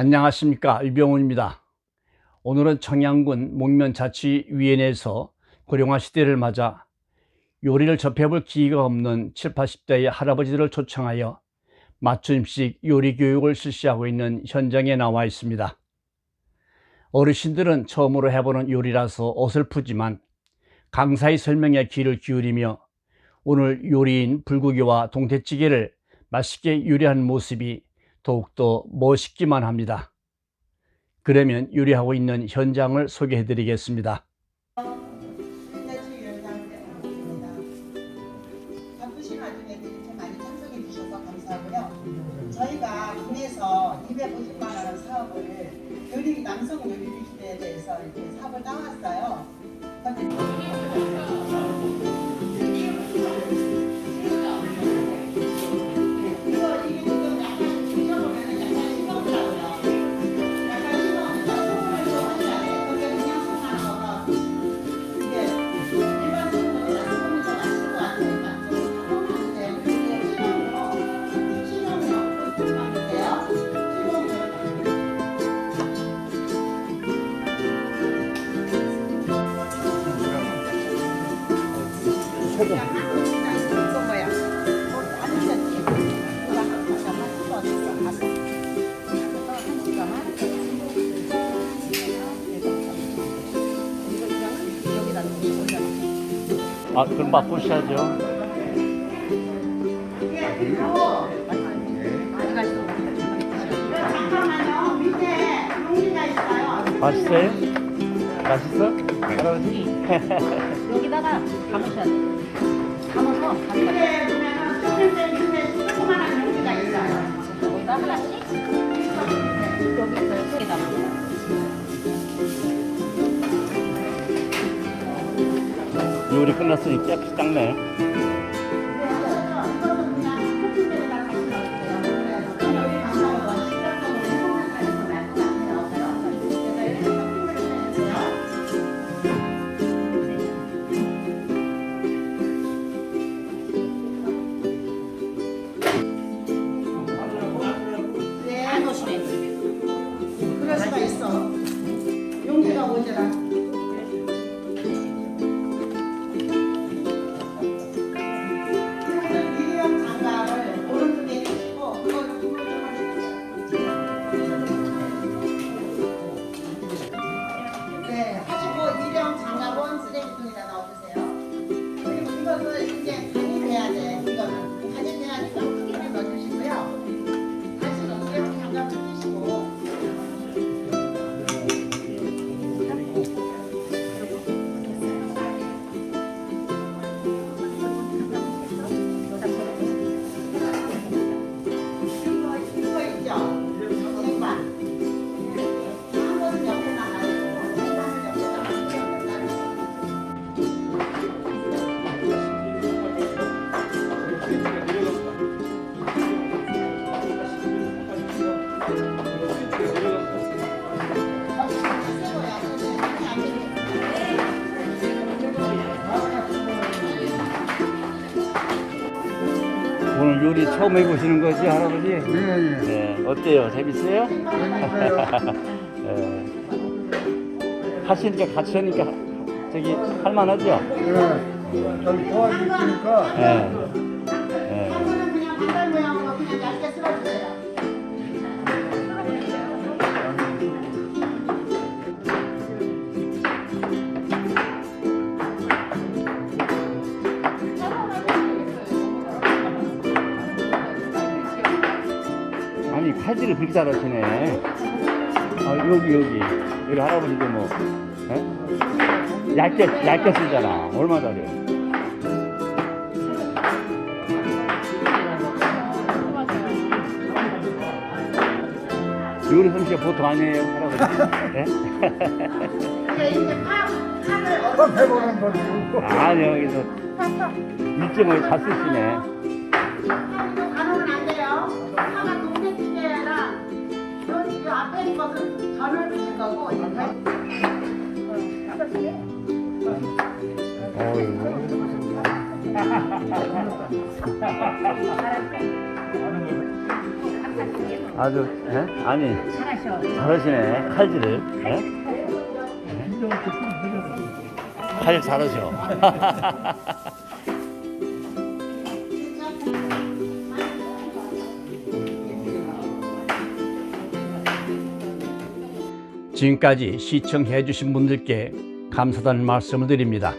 안녕하십니까 유병훈입니다. 오늘은 청양군 목면자치위원회에서 고령화 시대를 맞아 요리를 접해볼 기회가 없는 7, 80대의 할아버지들을 초청하여 맞춤식 요리 교육을 실시하고 있는 현장에 나와 있습니다. 어르신들은 처음으로 해보는 요리라서 어설프지만 강사의 설명에 귀를 기울이며 오늘 요리인 불고기와 동태찌개를 맛있게 요리한 모습이 더욱더 멋있기만 합니다. 그러면 요리하고 있는 현장을 소개해 드리겠습니다. 민낯위원장입니다. 바쁘신 와중에 이렇게 많이 참석해 주셔서 감사하고요. 저희가 군에서 250만 원 사업을 요리 남성 요리 시대에 대해서 이렇게 사업을 따왔어요. 이거 뭐야? 아, 그럼 맛보셔야죠. 맛있어요? 맛있어? 할아버지? 담으셔야 돼. 여기 여기다 요리 끝났으니 깨끗이 닦네. 오늘 요리 처음 해보시는 거지, 할아버지? 예, 예. 네. 어때요? 재밌어요? 재밌어요. 네. 하시니까 같이 하니까 저기 할만하죠? 예. 저기 도와주시니까 네. 칼질을 그렇게 잘 하시네. 아 여기 여기 여기 할아버지도 뭐 에? 얇게 얇게 쓰잖아. 얼마 잘해. 요리 솜씨가 보통 아니에요, 할아버지. 예? 이제. 아니 여기서 일정을 잘 쓰시네. 아주 예? 아니 잘하셔. 잘하시네 칼질을 예? 칼질 잘하셔 지금까지 시청해 주신 분들께 감사하다는 말씀을 드립니다.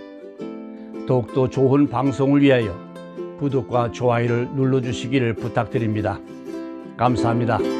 더욱더 좋은 방송을 위하여 구독과 좋아요를 눌러주시기를 부탁드립니다. 감사합니다.